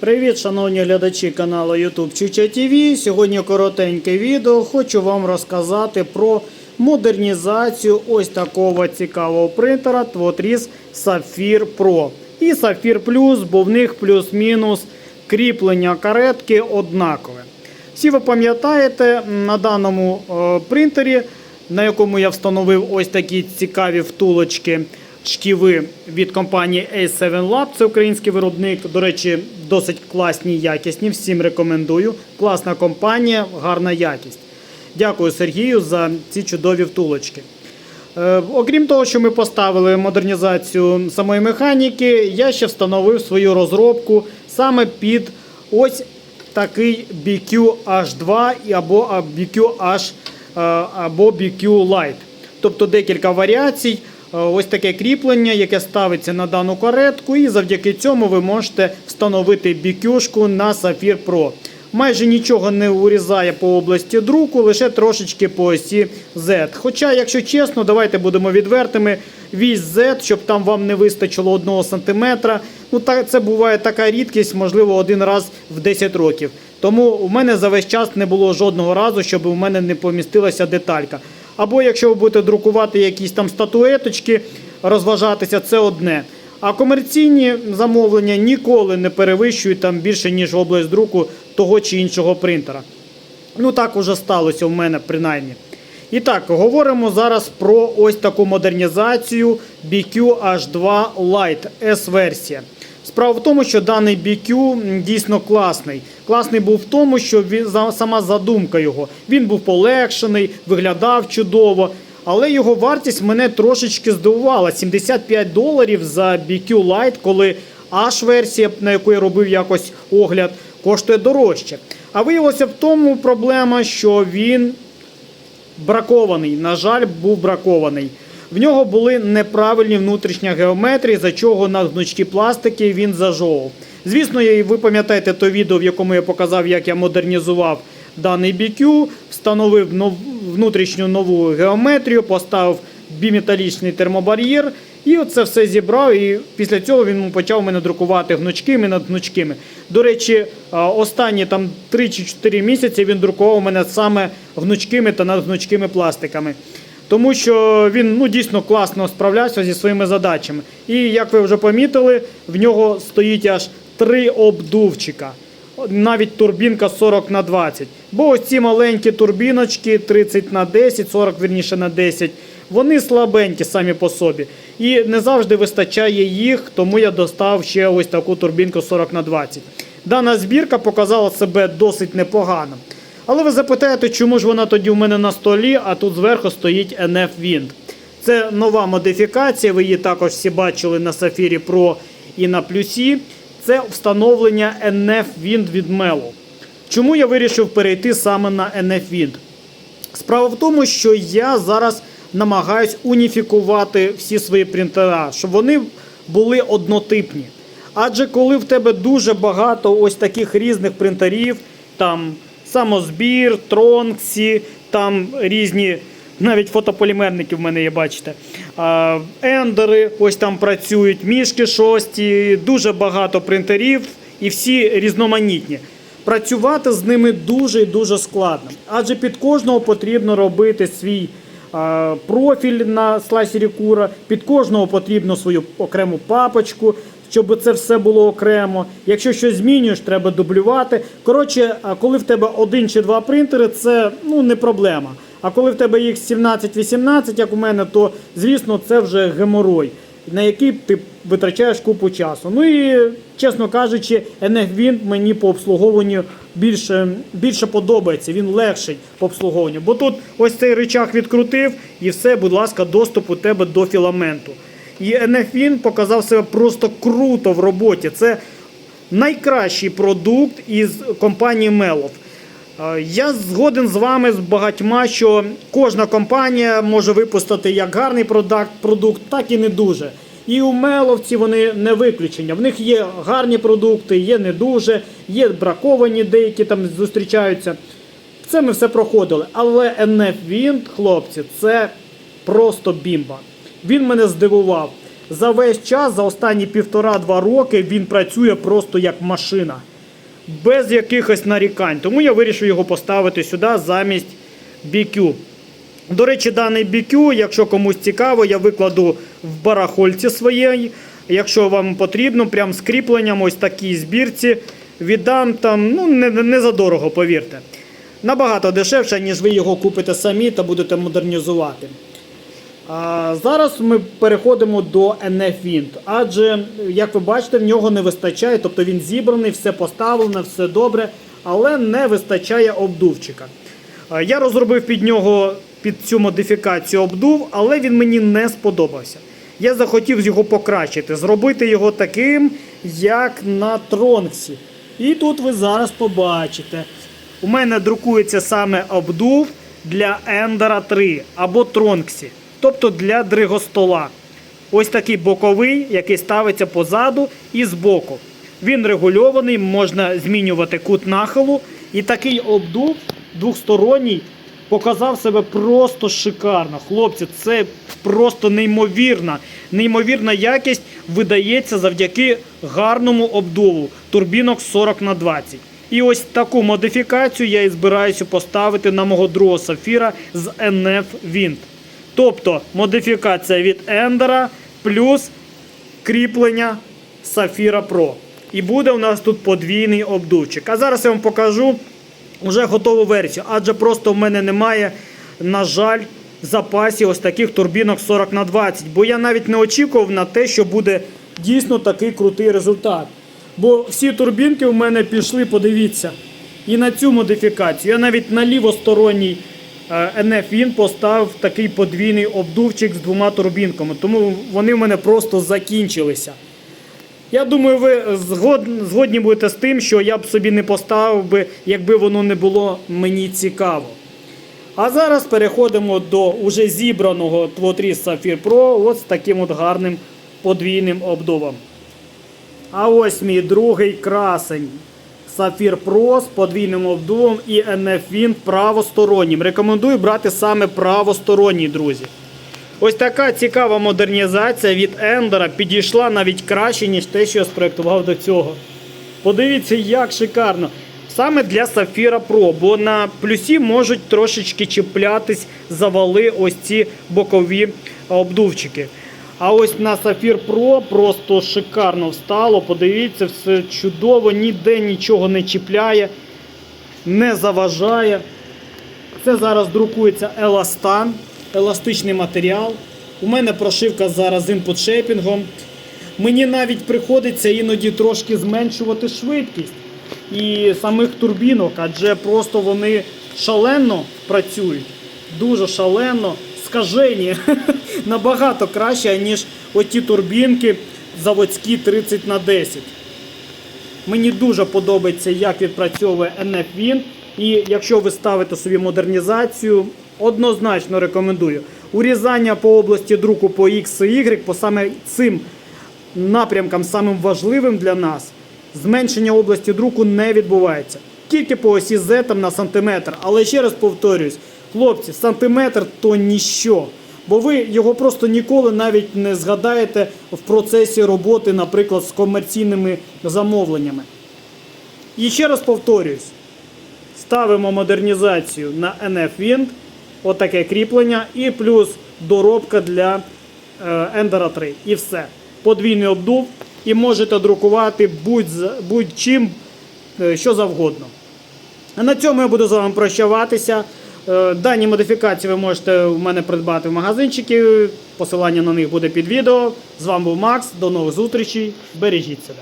Привіт, шановні глядачі каналу YouTube Чуча TV. Сьогодні коротеньке відео. Хочу вам розказати про модернізацію ось такого цікавого принтера Twotrіз Sapphire Pro і Sapphire Plus, бо в них плюс-мінус кріплення каретки однакове. Всі ви пам'ятаєте, на даному е, принтері, на якому я встановив ось такі цікаві втулочки шківи від компанії A7 Lab, це український виробник. До речі, досить класні якісні. Всім рекомендую. Класна компанія, гарна якість. Дякую Сергію за ці чудові втулочки. Е, Окрім того, що ми поставили модернізацію самої механіки, я ще встановив свою розробку саме під ось такий BQ H2 або BQ H е, або BQ Lite. Тобто декілька варіацій. Е, Ось таке кріплення, яке ставиться на дану каретку, і завдяки цьому ви можете встановити BQ-шку на Sapphire Pro. Майже нічого не урізає по області друку, лише трошечки по осі Z. Хоча, якщо чесно, давайте будемо відвертими. Вісь Z, щоб там вам не вистачило 1 см. Ну, так, це буває така рідкість, можливо, один раз в 10 років. Тому у мене за весь час не було жодного разу, щоб у мене не помістилася деталька. Або якщо ви будете друкувати якісь там статуеточки, розважатися, це одне. А комерційні замовлення ніколи не перевищують там більше, ніж область друку того чи іншого принтера. Ну так уже сталося в мене принаймні. І так, говоримо зараз про ось таку модернізацію BQ H2 Lite S-версія. Справа в тому, що даний BQ дійсно класний. Класний був в тому, що він сама задумка його. Він був полегшений, виглядав чудово. Але його вартість мене трошечки здивувала. 75 доларів за BQ Lite, коли H-версія, на яку я робив якось огляд, коштує дорожче. А виявилося в тому проблема, що він бракований. На жаль, був бракований. В нього були неправильні внутрішні геометрії, за чого на гнучкі пластики він зажовував. Звісно, ви пам'ятаєте то відео, в якому я показав, як я модернізував даний BQ, встановив нов- внутрішню нову геометрію, поставив біметалічний термобар'єр. І оце все зібрав, і після цього він почав мене друкувати гнучкими над гнучкими. До речі, останні там 3 чи 4 місяці він друкував мене саме гнучкими та надгнучкими пластиками. Тому що він ну, дійсно класно справлявся зі своїми задачами. І як ви вже помітили, в нього стоїть аж три обдувчика. Навіть турбінка 40 на 20. Бо ось ці маленькі турбіночки 30 на 10, 40 вірніше на 10, вони слабенькі самі по собі. І не завжди вистачає їх, тому я достав ще ось таку турбінку 40 на 20. Дана збірка показала себе досить непогано. Але ви запитаєте, чому ж вона тоді у мене на столі, а тут зверху стоїть NF Wind. Це нова модифікація, ви її також всі бачили на Safari Pro і на плюсі. Це встановлення NF Wind від Melo. Чому я вирішив перейти саме на NF Wind? Справа в тому, що я зараз намагаюсь уніфікувати всі свої принтера, щоб вони були однотипні. Адже коли в тебе дуже багато ось таких різних принтерів, там самозбір, тронксі, там різні, навіть фотополімерники в мене є, бачите. Ендери ось там працюють, мішки шості, дуже багато принтерів і всі різноманітні. Працювати з ними дуже і дуже складно. Адже під кожного потрібно робити свій профіль на слайсері кура, під кожного потрібно свою окрему папочку, щоб це все було окремо. Якщо щось змінюєш, треба дублювати. Коротше, коли в тебе один чи два принтери, це ну, не проблема. А коли в тебе їх 17-18, як у мене, то звісно це вже геморой на який ти витрачаєш купу часу. Ну і, чесно кажучи, NFWind мені по обслуговуванню більше, більше подобається, він легший по обслуговуванню. Бо тут ось цей рычаг відкрутив і все, будь ласка, доступ у тебе до філаменту. І NFWind показав себе просто круто в роботі. Це найкращий продукт із компанії. Е, Я згоден з вами з багатьма, що кожна компанія може випустити як гарний продакт, продукт, так і не дуже. І у меловці вони не виключення. В них є гарні продукти, є не дуже, є браковані, деякі там зустрічаються. Це ми все проходили. Але NF Wind, хлопці, це просто бімба. Він мене здивував. За весь час, за останні півтора-два роки, він працює просто як машина. без якихось нарікань. Тому я вирішив його поставити сюди замість BQ. До речі, даний BQ, якщо комусь цікаво, я викладу в барахольці своєї. Якщо вам потрібно, прям з кріпленням, ось такій збірці, віддам там, ну, не, не задорого, повірте. Набагато дешевше, ніж ви його купите самі та будете модернізувати. Зараз ми переходимо до NF адже, як ви бачите, в нього не вистачає, тобто він зібраний, все поставлено, все добре, але не вистачає обдувчика. Я розробив під нього під цю модифікацію обдув, але він мені не сподобався. Я захотів його покращити, зробити його таким, як на Тронксі. І тут ви зараз побачите. У мене друкується саме обдув для Ендера 3 або Тронксі, тобто для дригостола. Ось такий боковий, який ставиться позаду і збоку. Він регульований, можна змінювати кут нахилу. І такий обдув двохсторонній показав себе просто шикарно. Хлопці, це просто неймовірна. Неймовірна якість видається завдяки гарному обдуву турбінок 40 на 20. І ось таку модифікацію я і збираюся поставити на мого другого сафіра з NF Wind. Тобто модифікація від Ендера плюс кріплення Сафіра Pro. І буде у нас тут подвійний обдувчик. А зараз я вам покажу вже готову версію, адже просто в мене немає, на жаль, в запасі ось таких турбінок 40 на 20. Бо я навіть не очікував на те, що буде дійсно такий крутий результат. Бо всі турбінки в мене пішли, подивіться. І на цю модифікацію. Я навіть на лівосторонній е, Win поставив такий подвійний обдувчик з двома турбінками. Тому вони в мене просто закінчилися. Я думаю, ви згодні, будете з тим, що я б собі не поставив би, якби воно не було мені цікаво. А зараз переходимо до уже зібраного Twotrіз Sapphire Pro от з таким от гарним подвійним обдувом. А ось мій другий красень. Sapphire Pro з подвійним обдувом і NF Wind правостороннім. Рекомендую брати саме правосторонній, друзі. Ось така цікава модернізація від Ендера підійшла навіть краще, ніж те, що я спроектував до цього. Подивіться, як шикарно. Саме для Сафіра Pro, бо на плюсі можуть трошечки чіплятись завали ось ці бокові обдувчики. А ось на Сафір Pro просто шикарно встало. Подивіться, все чудово, ніде нічого не чіпляє, не заважає. Це зараз друкується еластан, еластичний матеріал. У мене прошивка зараз з інпут-шейпінгом. Мені навіть приходиться іноді трошки зменшувати швидкість і самих турбінок, адже просто вони шалено працюють. Дуже шалено, скажені. Набагато краще, ніж оті турбінки заводські 30 на 10. Мені дуже подобається, як відпрацьовує NF Wind. І якщо ви ставите собі модернізацію, однозначно рекомендую. Урізання по області друку по X і Y, по саме цим напрямкам, самим важливим для нас, зменшення області друку не відбувається. Тільки по осі Z там на сантиметр. Але ще раз повторюсь, хлопці, сантиметр то ніщо. Бо ви його просто ніколи навіть не згадаєте в процесі роботи, наприклад, з комерційними замовленнями. І ще раз повторюсь: ставимо модернізацію на NF Wind, отаке кріплення, і плюс доробка для е, Ender 3. І все. Подвійний обдув, і можете друкувати будь- будь-чим, е, що завгодно. А на цьому я буду з вами прощаватися. Е, Дані модифікації ви можете у мене придбати в магазинчики. Посилання на них буде під відео. З вами був Макс. До нових зустрічей. Бережіть себе.